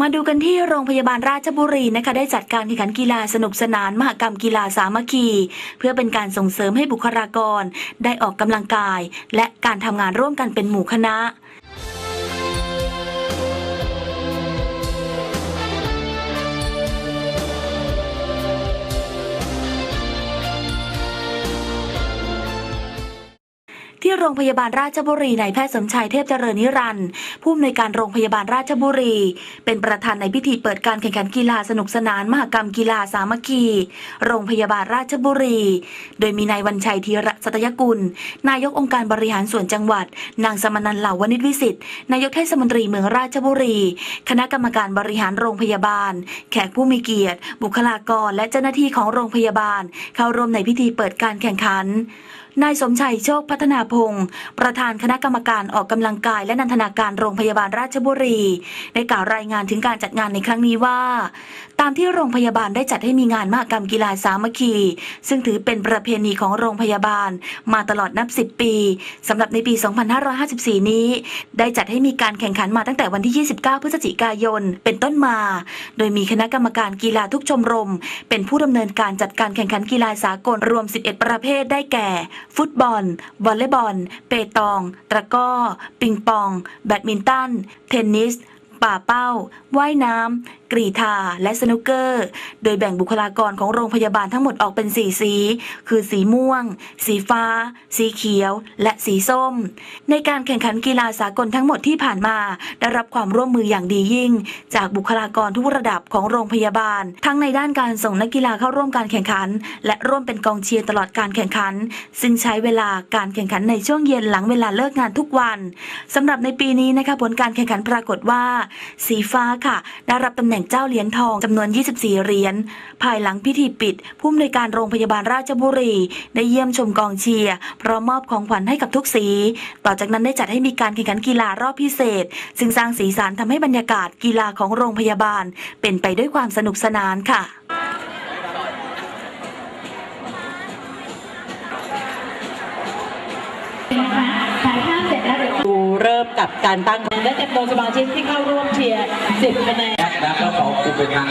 มาดูกันที่โรงพยาบาลราชบุรีนะคะได้จัดการแข่งขันกีฬาสนุกสนานมหกรรมกีฬาสามัคคี เพื่อเป็นการส่งเสริมให้บุคลากร ได้ออกกำลังกาย และการทำงานร่วมกันเป็นหมู่คณะ ที่โรงพยาบาลราชบุรีนายแพทย์สมชายเทพเจริญนิรันดร์ผู้อำนวยการโรงพยาบาลราชบุรี เป็นประธานในพิธีเปิดการแข่งขันกีฬาสนุกสนานมหกรรมกีฬาสามัคคี โรงพยาบาลราชบุรี โดยมีนายวันชัยธีระสัตยกุล นายกองค์การบริหารส่วนจังหวัด นางสมนันเหล่าวณิชวิสิทธิ์นายกเทศมนตรีเมืองราชบุรี คณะกรรมการบริหารโรงพยาบาล แขกผู้มีเกียรติ บุคลากรและเจ้าหน้าที่ของโรงพยาบาล เข้าร่วมในพิธีเปิดการแข่งขันนายสมชัยโชคพัฒนาพงศ์ประธานคณะกรรมการออกกำลังกาย และนันทนาการโรงพยาบาลราชบุรี ได้กล่าวรายงานถึงการจัดงานในครั้งนี้ว่า ตามที่โรงพยาบาลได้จัดให้มีงานมหกรรมกีฬาสามัคคี ซึ่งถือเป็นประเพณีของโรงพยาบาล มาตลอดนับ 10 ปีสำหรับในปี 2554 นี้ ได้จัดให้มีการแข่งขันมาตั้งแต่วันที่ 29 พฤศจิกายน เป็นต้นมา โดยมีคณะกรรมการกีฬาทุกชมรม เป็นผู้ดำเนินการจัดการแข่งขันกีฬาสากลรวม 11 ประเภทได้แก่ ฟุตบอลวอลเลย์บอล เปตอง ตะก้อ ปิงปอง แบดมินตัน เทนนิส ป่าเป้า ว่ายน้ำ กรีธา และสนุกเกอร์ โดยแบ่งบุคลากรของโรงพยาบาลทั้งหมดออกเป็นสีสี คือสีม่วง สีฟ้า สีเขียว และสีส้ม ในการแข่งขันกีฬาสากลทั้งหมดที่ผ่านมา ได้รับความร่วมมืออย่างดียิ่ง จากบุคลากรทุกระดับของโรงพยาบาล ทั้งในด้านการส่งนักกีฬาเข้าร่วมการแข่งขัน และร่วมเป็นกองเชียร์ตลอดการแข่งขัน ซึ่งใช้เวลาการแข่งขันในช่วงเย็นหลังเวลาเลิกงานทุกวันสำหรับในปีนี้นะคะผลการแข่งขันปรากฏว่าสีฟ้าค่ะ ได้รับตำแหน่งเจ้าเหรียญทองจำนวน 24 เหรียญ ภายหลังพิธีปิด ผู้อำนวยการโรงพยาบาลราชบุรี ได้เยี่ยมชมกองเชียร์พร้อมมอบของขวัญให้กับทุกสี ต่อจากนั้นได้จัดให้มีการแข่งขันกีฬารอบพิเศษ ซึ่งสร้างสีสันทำให้บรรยากาศกีฬาของโรงพยาบาล เป็นไปด้วยความสนุกสนานค่ะ กับการตั้งและจำนวนสมาชิกที่เข้าร่วมเชียร์10คะแนนแล้วขอคุณเป็นทาง